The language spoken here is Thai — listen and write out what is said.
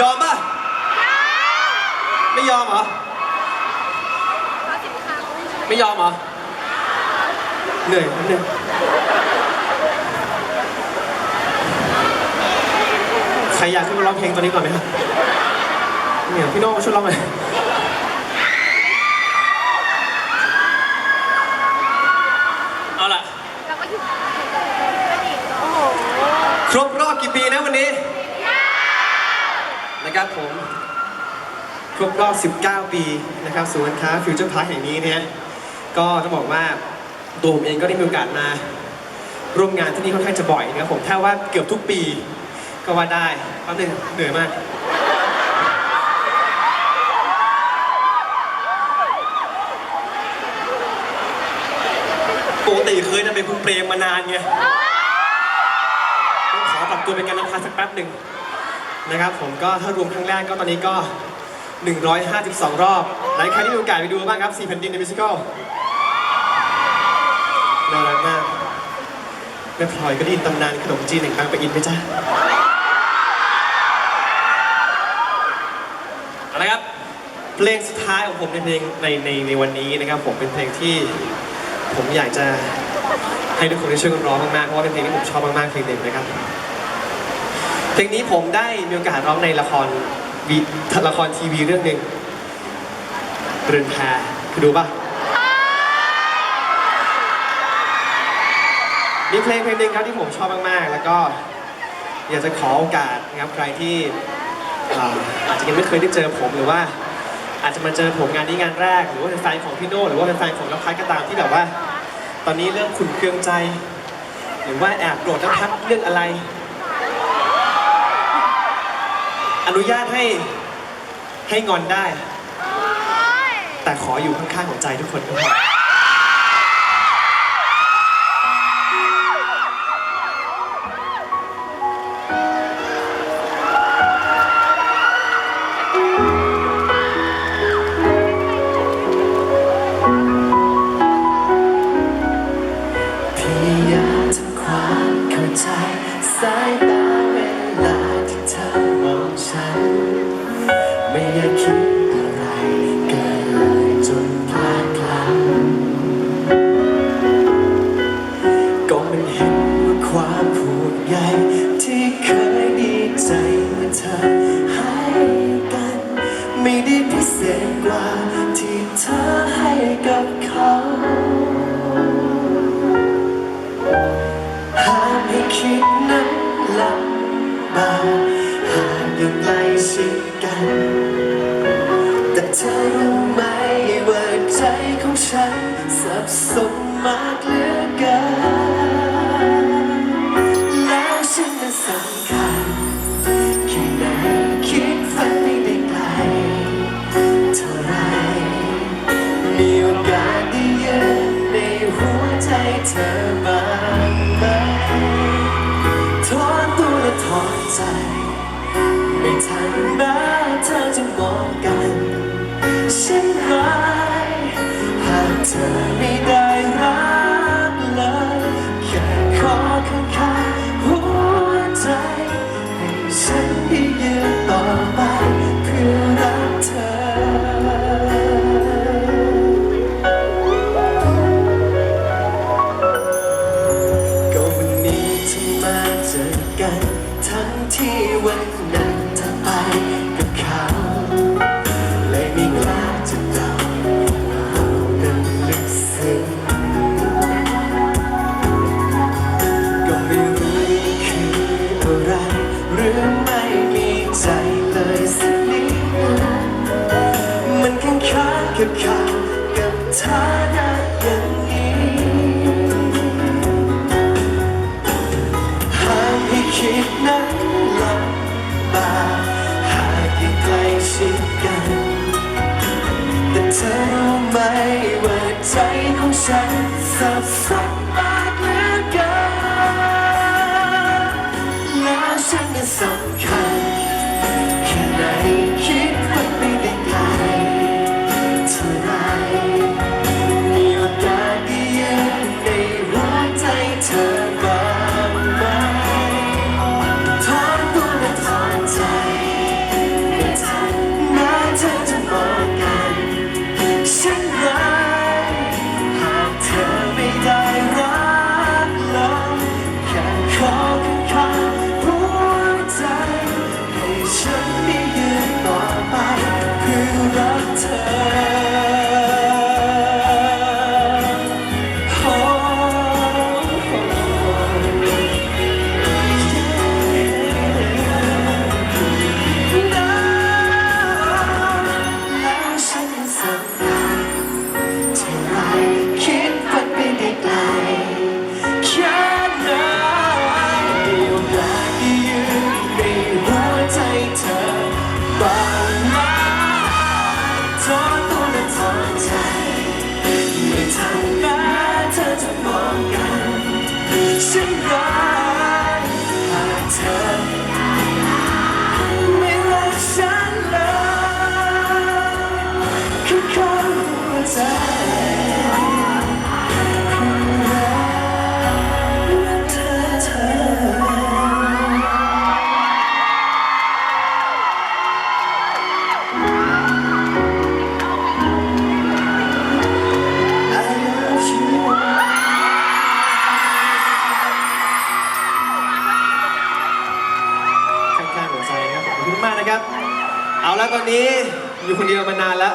ยอมป่ะ ไม่ยอมเหรอ ไม่ยอมเหรอ เหนื่อยนิดนึงใครอยากขึ้นมาร้องเพลงตอนนี้ก่อนไหมครับเนี่ยพี่โน้องมาช่วยร้องหน่อยเอาล่ะ ครบรอบกี่ปีนะวันนี้ นะครับผม ครบรอบ 19 ปีนะครับศูนย์การค้าฟิวเจอร์พาร์คแห่งนี้เนี่ยก็ต้องบอกว่าตัวผมเองก็ได้มีโอกาสมา ร่วมงานที่นี่ค่อนข้างจะบ่อยนะครับผมถ้าว่าเกือบทุกปีก็ว่าได้แป๊บนึงเหนื่อยมาก ปกติเคยนะเป็นคุณเปรมมานานไงต้องขอปรับตัวเป็นการนำพาสักแป๊บหนึ่ง นะครับผมก็ถ้ารวมครั้งแรกก็ตอนนี้ก็ 152 รอบหลายใครที่มีโอกาสไปดูบ้างครับสี่แผ่นดินในมิวสิควลน่ารักมากแม่พลอยก็ได้ยินตำนานขนมจีนแห่งบางปะอินไหมจ๊ะอาละครับเพลงสุดท้ายของผมในเพลงในในในวันนี้นะครับ ผมเป็นเพลงที่ผมอยากจะให้ทุกคนได้ช่วยกันร้องมากๆเพราะว่าเป็นเพลงที่ผมชอบมากๆเพลงหนึ่งนะครับ เพลงนี้ผมได้มีโอกาสร้องในละครวีละครทีวีเรื่องหนึ่งเรือนแพเคยดูป่ะ มีเพลงเพลงหนึ่งครับที่ผมชอบมากๆ แล้วก็อยากจะขอโอกาสนะครับใครที่อ่าอาจจะยังไม่เคยได้เจอผมหรือว่า อาจจะมาเจอผมงานนี้งานแรก หรือว่าเป็นแฟนของพี่โน่หรือว่าเป็นแฟนของน้ำพัดก็ตามที่แบบว่า ตอนนี้เริ่มขุ่นเคืองใจ หรือว่าแอบโกรธน้ำพัดเรื่องอะไร อนุญาตให้ให้งอนได้ แต่ขออยู่ข้างๆของใจทุกคนก็พอ มันเห็นว่าความผูกใยที่เคยดีใจเมื่อเธอให้กัน ไม่ได้พิเศษกว่าที่เธอให้กับ ไม่ กับฐานะอย่างี้ให้คิดนั้นลำบาหากยังใกลชิดกัน แต่เธอรู้ไหมว่าใจของฉันสับสนมากเหลืเกินแล้วฉันก็สำคัญ วันนี้อยู่คนเดียวมานานแล้ว